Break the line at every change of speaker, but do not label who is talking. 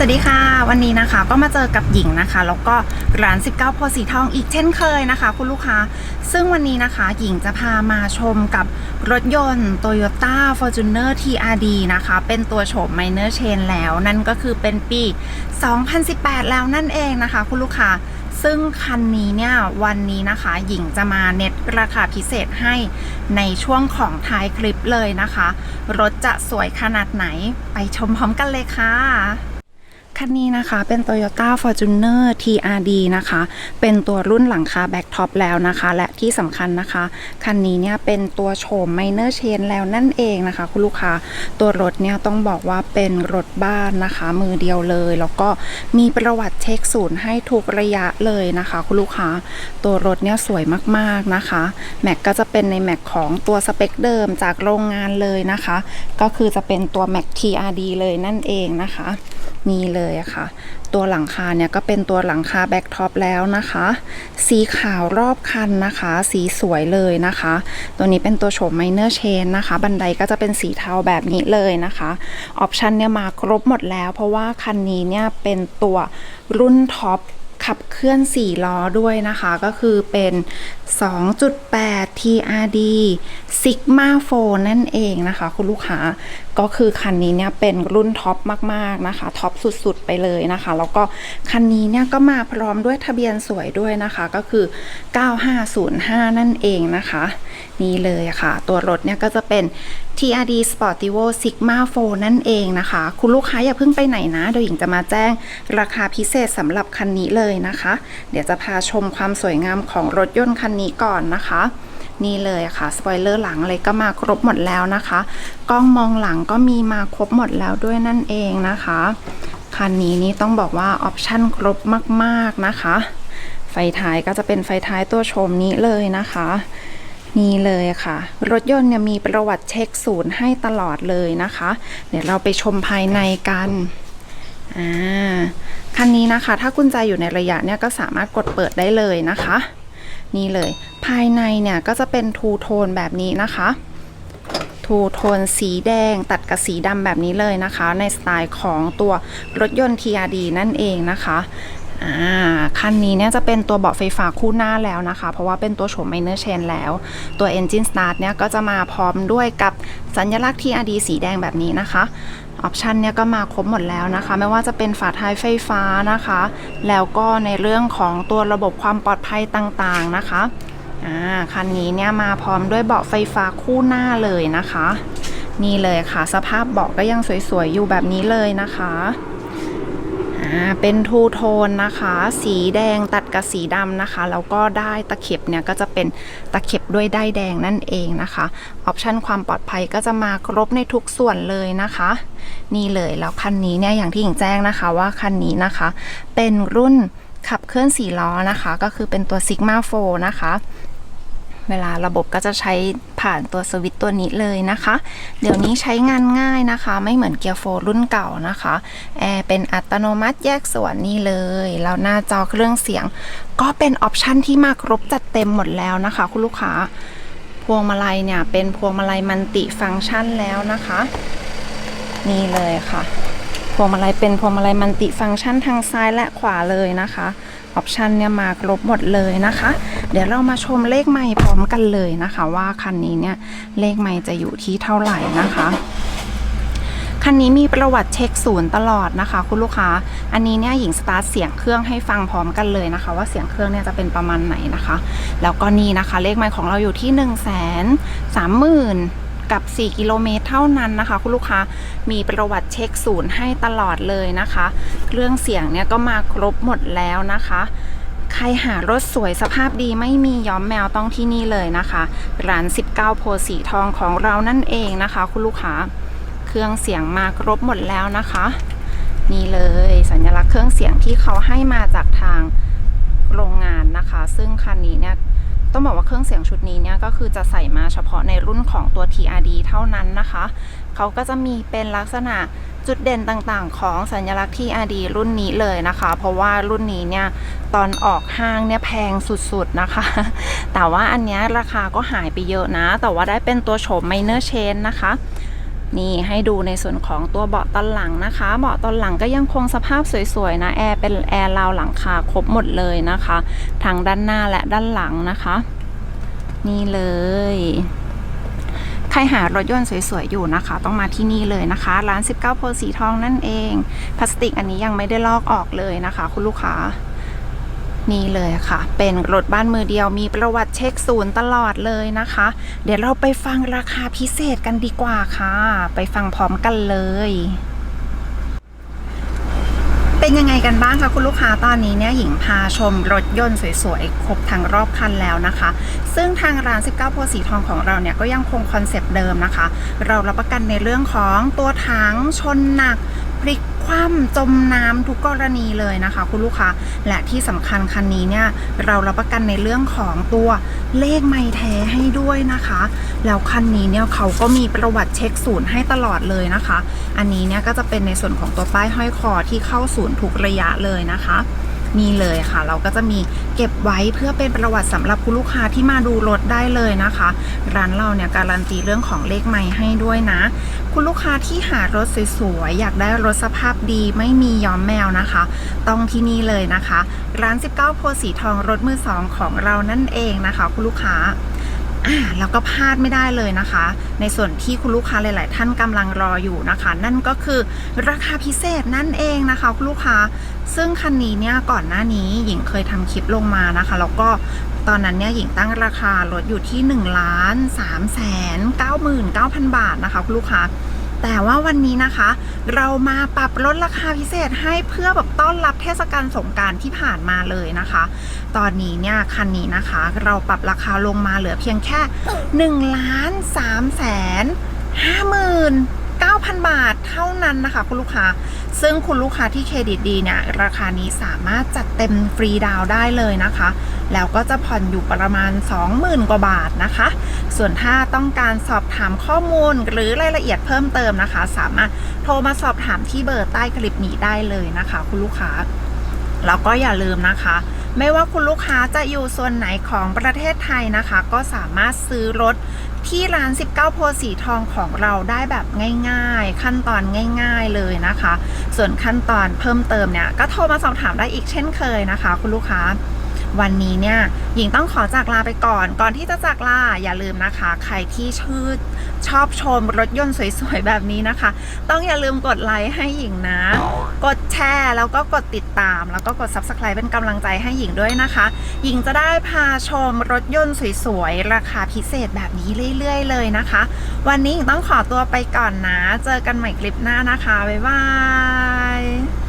สวัสดีค่ะ วันนี้นะคะก็มาเจอกับหญิงนะคะ แล้วก็ร้าน 19โพสีทองอีกเช่นเคยนะคะ คุณลูกค้า ซึ่งวันนี้นะคะ หญิงจะพามาชมกับรถยนต์ Toyota Fortuner TRD นะคะ เป็นตัวโฉม Minor Chain แล้วนั่นก็คือเป็นปี 2018 แล้วนั่นเองนะคะ คุณลูกค้าซึ่งคันนี้เนี่ยวันนี้นะคะหญิงจะมาเน็ตราคาพิเศษให้ในช่วงของท้ายคลิปเลยนะคะ รถจะสวยขนาดไหนไปชมพร้อมกันเลยค่ะ คันนี้นะคะเป็น Toyota Fortuner TRD นะคะ เป็นตัวรุ่นหลังคาแบ็กท็อปแล้วนะคะ และที่สำคัญนะคะ คันนี้เนี่ยเป็นตัวโฉม Minor Chain แล้วนั่นเองนะคะ คุณลูกค้าตัวรถเนี่ยต้องบอกว่าเป็นรถบ้านนะคะ มือเดียวเลย แล้วก็มีประวัติเช็คศูนย์ให้ทุกระยะเลยนะคะ คุณลูกค้าตัวรถเนี่ยสวยมากๆนะคะแม็กก็จะเป็นในแม็กของตัวสเปคเดิมจากโรงงานเลยนะคะ ก็คือจะเป็นตัว Mac TRD เลยนั่นเองนะคะ นี่เลยค่ะ ตัวหลังคาเนี่ยก็เป็นตัวหลังคาแบ็กท็อปแล้วนะคะ สีขาวรอบคันนะคะ สีสวยเลยนะคะ ตัวนี้เป็นตัวโฉม Minor Chain นะคะ บันไดก็จะเป็นสีเทาแบบนี้เลยนะคะออปชันเนี่ยมาครบหมดแล้ว เพราะว่าคันนี้เนี่ยเป็นตัวรุ่นท็อปขับเคลื่อน 4 ล้อด้วยนะคะ ก็คือเป็น 2.8 TRD Sigma 4นั่นเองนะคะ คุณลูกค้า ก็คือคันนี้เนี่ยเป็นรุ่นท็อปมากๆนะคะท็อปสุดๆไปเลยนะคะ แล้วก็คันนี้เนี่ยก็มาพร้อมด้วยทะเบียนสวยด้วยนะคะก็คือ 9505 นั่นเองนะคะ นี่เลยค่ะ ตัวรถเนี่ยก็จะเป็น TRD Sportivo Sigma 4นั่นเองนะคะ คุณลูกค้าอย่าเพิ่งไปไหนนะเดี๋ยวหญิงจะมาแจ้งราคาพิเศษสำหรับคันนี้เลยนะคะ เดี๋ยวจะพาชมความสวยงามของรถยนต์คันนี้ก่อนนะคะ นี่เลยค่ะสปอยเลอร์หลังอะไรก็มาครบหมดแล้วนะคะ กล้องมองหลังก็มีมาครบหมดแล้วด้วยนั่นเองนะคะ คันนี้นี่ต้องบอกว่าออปชั่นครบมากๆนะคะ ไฟท้ายก็จะเป็นไฟท้ายตัวชมนี้เลยนะคะนี่เลยค่ะ รถยนต์เนี่ยมีประวัติเช็คศูนย์ให้ตลอดเลยนะคะ เดี๋ยวเราไปชมภายในกันอ่าคันนี้นะคะ ถ้ากุญแจอยู่ในระยะเนี่ยก็สามารถกดเปิดได้เลยนะคะ นี่เลย ภายในเนี่ยก็จะเป็นทูโทนแบบนี้นะคะทูโทนสีแดงตัดกับสีดำแบบนี้เลยนะคะ ในสไตล์ของตัวรถยนต์ TRD นั่นเองนะคะ อ่าคันนี้เนี่ยจะเป็นตัวเบาะไฟฟ้าคู่หน้าแล้วนะคะ เพราะว่าเป็นตัวโฉม Minor Chain แล้ว ตัว Engine Start เนี่ยก็จะมาพร้อมด้วยกับสัญลักษณ์ TRD สีแดงแบบนี้นะคะออปชันเนี่ยก็มาครบหมดแล้วนะคะ ไม่ว่าจะเป็นฝาท้ายไฟฟ้านะคะ แล้วก็ในเรื่องของตัวระบบความปลอดภัยต่างๆนะคะอ่าคันนี้เนี่ยมาพร้อมด้วยเบาะไฟฟ้าคู่หน้าเลยนะคะ นี่เลยค่ะ สภาพเบาะก็ยังสวยๆอยู่แบบนี้เลยนะคะ เป็นทูโทนนะคะ สีแดงตัดกับสีดำนะคะ แล้วก็ได้ตะเข็บเนี่ยก็จะเป็นตะเข็บด้วยได้แดงนั่นเองนะคะออปชันความปลอดภัยก็จะมาครบในทุกส่วนเลยนะคะ นี่เลยแล้วคันนี้เนี่ยอย่างที่หญิงแจ้งนะคะว่าคันนี้นะคะ เป็นรุ่นขับเคลื่อนสี่ล้อนะคะ ก็คือเป็นตัว Sigma 4นะคะ เวลาระบบก็จะใช้ผ่านตัวสวิตตัวนี้เลยนะคะ เดี๋ยวนี้ใช้งานง่ายนะคะ ไม่เหมือนเกียร์โฟรุ่นเก่านะคะแอร์เป็นอัตโนมัติแยกส่วนนี่เลยแล้วหน้าจอเครื่องเสียง ก็เป็นออปชันที่มาครบจัดเต็มหมดแล้วนะคะ คุณลูกค้าพวงมาลัยเนี่ยเป็นพวงมาลัยมัลติฟังก์ชันแล้วนะคะ นี่เลยค่ะ พวงมาลัยเป็นพวงมาลัยมัลติฟังก์ชันทางซ้ายและขวาเลยนะคะออปชันเนี่ยมาครบหมดเลยนะคะ เดี๋ยวเรามาชมเลขไม่พร้อมกันเลยนะคะ ว่าคันนี้เนี่ยเลขไม่จะอยู่ที่เท่าไหร่นะคะคันนี้มีประวัติเช็คศูนย์ตลอดนะคะ คุณลูกค้า อันนี้เนี่ยหญิงสตาร์ทเสียงเครื่องให้ฟังพร้อมกันเลยนะคะ ว่าเสียงเครื่องเนี่ยจะเป็นประมาณไหนนะคะ แล้วก็นี่นะคะ เลขไมล์ของเราอยู่ที่1นึ่งแสนสามหมื่น กับ 4 กิโลเมตรเท่านั้นนะคะ คุณลูกค้ามีประวัติเช็คศูนย์ให้ตลอดเลยนะคะ เครื่องเสียงเนี่ยก็มาครบหมดแล้วนะคะ ใครหารถสวยสภาพดีไม่มีย้อมแมวต้องที่นี่เลยนะคะร้าน 19 โพสีทองของเรานั่นเองนะคะ คุณลูกค้าเครื่องเสียงมาครบหมดแล้วนะคะ นี่เลยสัญลักษณ์เครื่องเสียงที่เขาให้มาจากทางโรงงานนะคะ ซึ่งคันนี้เนี่ย ต้องบอกว่าเครื่องเสียงชุดนี้เนี่ยก็คือจะใส่มาเฉพาะในรุ่นของตัว TRD เท่านั้นนะคะ เขาก็จะมีเป็นลักษณะจุดเด่นต่างๆ ของสัญลักษณ์ TRD รุ่นนี้เลยนะคะ เพราะว่ารุ่นนี้เนี่ยตอนออกห้างเนี่ยแพงสุดๆนะคะ แต่ว่าอันนี้ราคาก็หายไปเยอะนะ แต่ว่าได้เป็นตัวโฉมไมเนอร์เชนนะคะ นี่ให้ดูในส่วนของตัวเบาะตอนหลังนะคะ เบาะตอนหลังก็ยังคงสภาพสวยๆนะแอร์เป็นแอร์ราวหลังคาครบหมดเลยนะคะทั้งด้านหน้าและด้านหลังนะคะ นี่เลยใครหารถยนต์สวยๆอยู่นะคะ ต้องมาที่นี่เลยนะคะ ร้าน 19โพสีทองนั่นเอง พลาสติกอันนี้ยังไม่ได้ลอกออกเลยนะคะ คุณลูกค้า นี่เลยค่ะ เป็นรถบ้านมือเดียวมีประวัติเช็คศูนย์ตลอดเลยนะคะ เดี๋ยวเราไปฟังราคาพิเศษกันดีกว่าค่ะ ไปฟังพร้อมกันเลย เป็นยังไงกันบ้างคะคุณลูกค้าตอนนี้เนี่ยหญิงพาชมรถยนต์สวยๆ ครบทั้งรอบคันแล้วนะคะ ซึ่งทางร้าน 19โพสีทองของเราเนี่ยก็ยังคงคอนเซปต์เดิมนะคะ เรารับประกันในเรื่องของตัวถังชนหนักพลิก คว่ำจมน้ำทุกกรณีเลยนะคะ คุณลูกค้าและที่สำคัญคันนี้เนี่ยเรารับประกันในเรื่องของตัวเลขไม่แท้ให้ด้วยนะคะ แล้วคันนี้เนี่ยเขาก็มีประวัติเช็คศูนย์ให้ตลอดเลยนะคะ อันนี้เนี่ยก็จะเป็นในส่วนของตัวป้ายห้อยคอที่เข้าศูนย์ทุกระยะเลยนะคะ นี่เลยค่ะ เราก็จะมีเก็บไว้เพื่อเป็นประวัติสำหรับคุณลูกค้าที่มาดูรถได้เลยนะคะ ร้านเราเนี่ยการันตีเรื่องของเลขไม้ให้ด้วยนะ คุณลูกค้าที่หารถสวยๆอยากได้รถสภาพดีไม่มีย้อมแมวนะคะ ต้องที่นี่เลยนะคะ ร้าน 19 โพสีทองรถมือสองของเรานั่นเองนะคะ คุณลูกค้า อ่าแล้วก็พลาดไม่ได้เลยนะคะ ในส่วนที่คุณลูกค้าหลาย ๆ ท่านกำลังรออยู่นะคะ นั่นก็คือราคาพิเศษนั่นเองนะคะคุณลูกค้า ซึ่งคันนี้เนี่ยก่อนหน้านี้หญิงเคยทำคลิปลงมานะคะ แล้วก็ตอนนั้นเนี่ยหญิงตั้งราคารถอยู่ที่1ล้านสามแสนเก้าหมื่นเก้าพันบาทนะคะคุณลูกค้า แต่ว่าวันนี้นะคะ เรามาปรับลดราคาพิเศษให้เพื่อแบบต้อนรับเทศกาลสงการที่ผ่านมาเลยนะคะ ตอนนี้เนี่ยคันนี้นะคะ เราปรับราคาลงมาเหลือเพียงแค่1ล้าน3แสนห้าหมื่น 9,000 บาทเท่านั้นนะคะ คุณลูกค้า ซึ่งคุณลูกค้าที่เครดิตดีเนี่ยราคานี้สามารถจัดเต็มฟรีดาวได้เลยนะคะ แล้วก็จะผ่อนอยู่ประมาณ 20,000 กว่าบาทนะคะ ส่วนถ้าต้องการสอบถามข้อมูลหรือรายละเอียดเพิ่มเติมนะคะ สามารถโทรมาสอบถามที่เบอร์ใต้คลิปนี้ได้เลยนะคะ คุณลูกค้าแล้วก็อย่าลืมนะคะ ไม่ว่าคุณลูกค้าจะอยู่ส่วนไหนของประเทศไทยนะคะ ก็สามารถซื้อรถที่ร้าน 19 โพสีทองของเราได้แบบง่าย ๆ ขั้นตอนง่าย ๆเลยนะคะ ส่วนขั้นตอนเพิ่มเติมเนี่ยก็โทรมาสอบถามได้อีกเช่นเคยนะคะ คุณลูกค้า วันนี้เนี่ยหญิงต้องขอจากลาไปก่อน ก่อนที่จะจากลาอย่าลืมนะคะ ใครที่ชื่อชอบชมรถยนต์สวยๆแบบนี้นะคะ ต้องอย่าลืมกดไลค์ให้หญิงนะ กดแชร์แล้วก็กดติดตาม แล้วก็กด subscribe เป็นกำลังใจให้หญิงด้วยนะคะ หญิงจะได้พาชมรถยนต์สวยๆราคาพิเศษแบบนี้เรื่อยๆเลยนะคะ วันนี้หญิงต้องขอตัวไปก่อนนะ เจอกันใหม่คลิปหน้านะคะ บ๊ายบาย